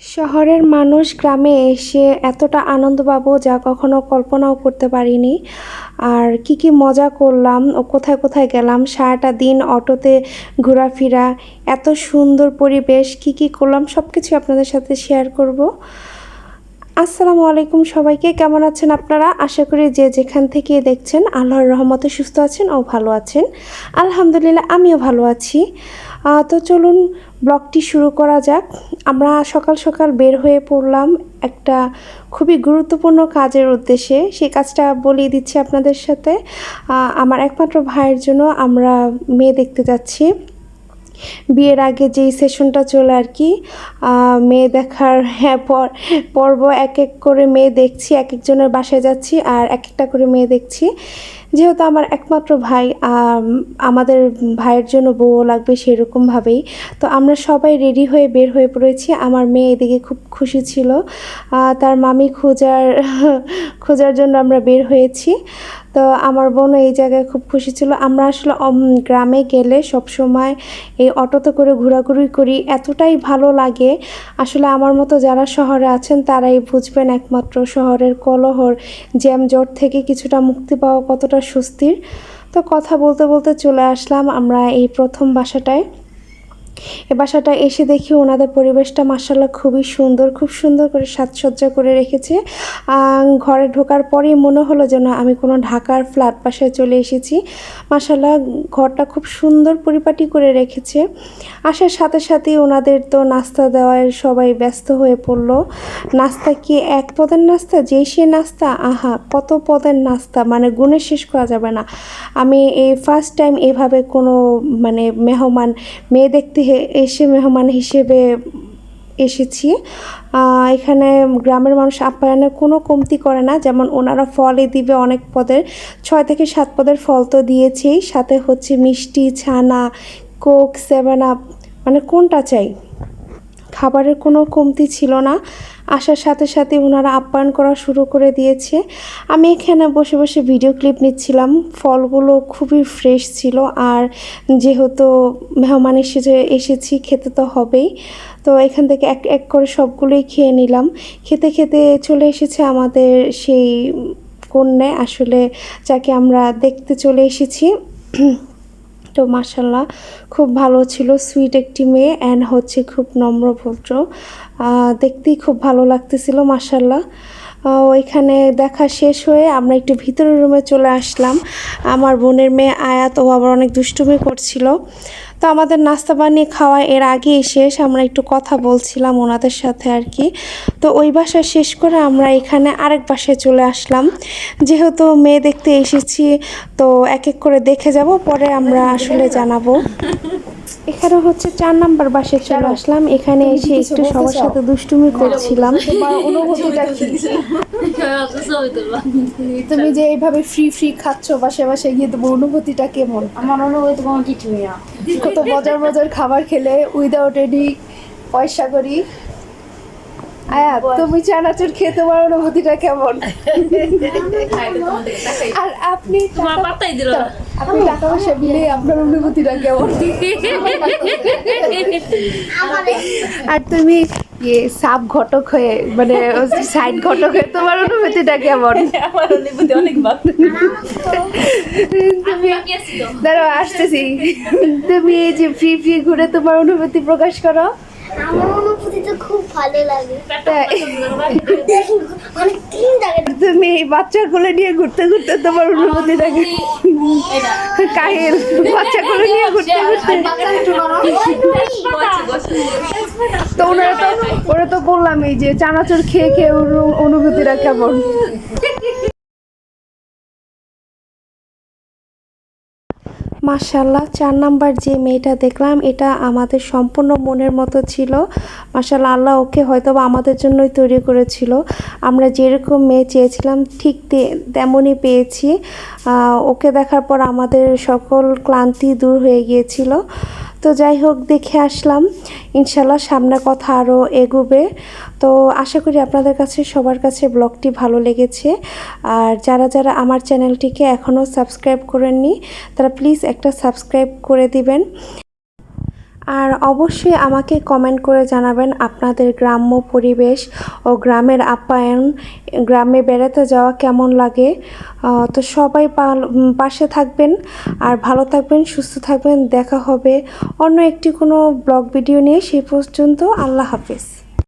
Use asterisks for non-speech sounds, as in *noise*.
শহরের মানুষ গ্রামে এসে এতটা আনন্দ পাবো যা কখনো কল্পনাও করতে পারিনি। আর কি কি মজা করলাম ও কোথায় কোথায় গেলাম, সারাটা দিন অটোতে ঘোরাফেরা, এত সুন্দর পরিবেশ, কি কি করলাম সব কিছু আপনাদের সাথে শেয়ার করব। আসসালামু আলাইকুম সবাইকে, কেমন আছেন আপনারা? আশা করি যে যেখান থেকে দেখছেন, আল্লাহর রহমতে সুস্থ আছেন ও ভালো আছেন। আলহামদুলিল্লাহ, আমিও ভালো আছি। তো চলুন ব্লগটি শুরু করা যাক। আমরা সকাল সকাল বের হয়ে পড়লাম একটা খুবই গুরুত্বপূর্ণ কাজের উদ্দেশ্যে। সেই কাজটা বলিয়ে দিচ্ছি আপনাদের সাথে। আমার একমাত্র ভাইয়ের জন্য আমরা মেয়ে দেখতে যাচ্ছি। বিয়ের আগে যেই সেশনটা চলে আর কি মেয়ে দেখার হ্যাঁ পর- পর্ব এক এক করে মেয়ে দেখছি, এক একজনের বাসায় যাচ্ছি আর এক একটা করে মেয়ে দেখছি। যেহেতু আমার একমাত্র ভাই আমাদের ভাইয়ের জন্য বউ লাগবে সেরকমভাবেই। তো আমরা সবাই রেডি হয়ে বের হয়ে পড়েছি। আমার মেয়ে এদিকে খুব খুশি ছিল। তার মামি খোঁজার *laughs* খোঁজার জন্য আমরা বের হয়েছি। তো আমার বোন এই জায়গায় খুব খুশি ছিল। আমরা আসলে গ্রামে গেলে সব সময় এই অটোতে করে ঘোরাঘুরি করি। এতটাই ভালো লাগে। আসলে আমার মতো যারা শহরে আছেন, তারাই বুঝবেন একমাত্র শহরের কলহর জ্যামজট থেকে কিছুটা মুক্তি পাওয়া কতটা স্বস্তির তো কথা বলতে বলতে চলে আসলাম আমরা এই প্রথম বাসাটায়। এ বাসাটা এসে দেখি ওনাদের পরিবেশটা মাসাল্লাহ খুবই সুন্দর, খুব সুন্দর করে সাজসজ্জা করে রেখেছে। ঘরে ঢোকার পরেই মনে হলো যেন আমি কোনো ঢাকার ফ্ল্যাট বাসায় চলে এসেছি। মাসাল্লাহ ঘরটা খুব সুন্দর পরিপাটি করে রেখেছে। আসার সাথে সাথেই ওনাদের তো নাস্তা দেওয়ায় সবাই ব্যস্ত হয়ে পড়ল। নাস্তা কি এক পদের নাস্তা? যেই সে নাস্তা, আহা, কত পদের নাস্তা? মানে গুণে শেষ করা যাবে না। আমি এই ফার্স্ট টাইম এভাবে কোনো মানে মেহমান, মেয়ে দেখতে এসে মেহমান হিসেবে এসেছি। এখানে গ্রামের মানুষ আপ্যায়নের কোনো কমতি করে না, যেমন ওনারা ফলই দিবে অনেক পদের, ছয় থেকে সাত পদের ফল তো দিয়েছেই, সাথে হচ্ছে মিষ্টি, ছানা, কোক, সেভেন আপ মানে কোনটা চাই? খাবারের কোনো কমতি ছিল না। আসার সাথে সাথে ওনারা আপ্যায়ন করা শুরু করে দিয়েছে। আমি এখানে বসে বসে ভিডিও ক্লিপ নিচ্ছিলাম। ফলগুলো খুবই ফ্রেশ ছিল আর যেহেতু মেহমান এসে যে এসেছি, খেতে তো হবেই। তো এখান থেকে এক এক করে সবগুলোই খেয়ে নিলাম। খেতে খেতে চলে এসেছে আমাদের সেই কন্যা। আসলে যাকে আমরা দেখতে চলে এসেছি তো মাসাল্লাহ খুব ভালো ছিল সুইট একটি মেয়ে অ্যান্ড হচ্ছে খুব নম্রভদ্র দেখতেই খুব ভালো লাগতেছিল মাসাল্লাহ ওইখানে দেখা শেষ হয়ে আমরা একটু ভিতরের রুমে চলে আসলাম। আমার বোনের মেয়ে আয়াত, ও আবার অনেক দুষ্টুমি করছিল। তো আমাদের নাস্তা বানিয়ে খাওয়া এর আগে শেষ, আমরা একটু কথা বলছিলাম ওনাদের সাথে আর কি। তো ওই বাসা শেষ করে আমরা এখানে আরেক বাসায় চলে আসলাম। যেহেতু মেয়ে দেখতে এসেছি, তো এক এক করে দেখে যাব, পরে আমরা আসলে জানাব। এখানে হচ্ছে চার নাম্বার বাসায় চলে আসলাম। এখানে এসে একটু সবার সাথে দুষ্টুমি করছিলাম। *laughs* তোমার অনুভূতিটা তুমি যে এইভাবে ফ্রি ফ্রি খাচ্ছ বাসে বাসে গিয়ে তোমার অনুভূতিটা কেমন? আমার অনুভূতি কোনো কিছুই না। কত মজার মজার খাবার খেলে উইদাউট এনি পয়সা করি। আয়া তুমি চানাচুর খেয়ে তোমার অনুভূতিটা কেমন? *laughs* আর আপনি তোমার পাত্তাই দিল না। আপনি টাকা পয়সা দিলে আপনার অনুভূতিটা কেমন? আর তুমি ইয়ে সাব ঘটক হয়ে মানে সাইড ঘটক হয়ে তোমার অনুভূতিটা কেমন? আমার অনুভূতি অনেক ভালো। আমি বাকি আছি তো দাঁড়াও আসতেছি। তুমি এই যে ফ্রি ফ্রি ঘুরে তোমার অনুভূতি প্রকাশ করো। আমার অনুভূতি তো খুব ভালো লাগে। তাই। অনেক দিন লাগে তুমি এই বাচ্চাগুলো নিয়ে ঘুরতে ঘুরতে তোমার অনুভূতিটাকে কাহিল বাচ্চাগুলো নিয়ে ঘুরতে ঘুরতে। তো ওনারা তো ওরা তো বললাম এই যে চানাচুর খেয়ে খেয়ে অনুভূতিটা কেমন? মাশাল্লাহ চার নাম্বার যে মেয়েটা দেখলাম, এটা আমাদের সম্পূর্ণ মনের মতো ছিল। মাশাল্লাহ আল্লাহ ওকে হয়তো বা আমাদের জন্যই তৈরি করেছিল। আমরা যেরকম মেয়ে চেয়েছিলাম, ঠিক তেমনই পেয়েছি। ওকে দেখার পর আমাদের সকল ক্লান্তি দূর হয়ে গিয়েছিল। তো যাই হোক, দেখে আসলাম। ইনশাল্লাহ সামনে কথা আরও এগোবে। তো আশা করি আপনাদের কাছে, সবার কাছে ব্লগটি ভালো লেগেছে। আর যারা যারা আমার চ্যানেলটিকে এখনও সাবস্ক্রাইব করেননি, তারা প্লিজ একটা সাবস্ক্রাইব করে দিবেন। আর অবশ্যই আমাকে কমেন্ট করে জানাবেন আপনাদের গ্রাম্য পরিবেশ ও গ্রামের আপ্যায়ন, গ্রামে বেড়াতে যাওয়া কেমন লাগে। তো সবাই পাশে থাকবেন আর ভালো থাকবেন, সুস্থ থাকবেন। দেখা হবে অন্য একটি কোনো ব্লগ ভিডিও নিয়ে। সেই পর্যন্ত আল্লাহ হাফেজ।